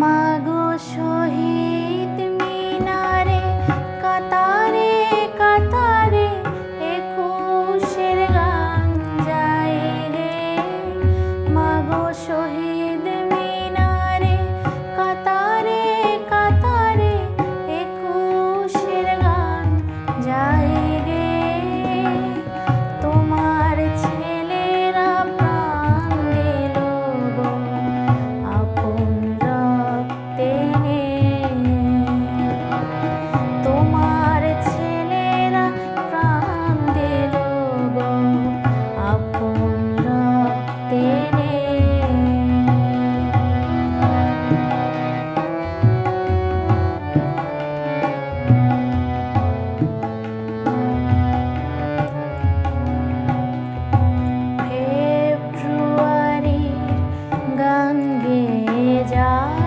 মাগো जा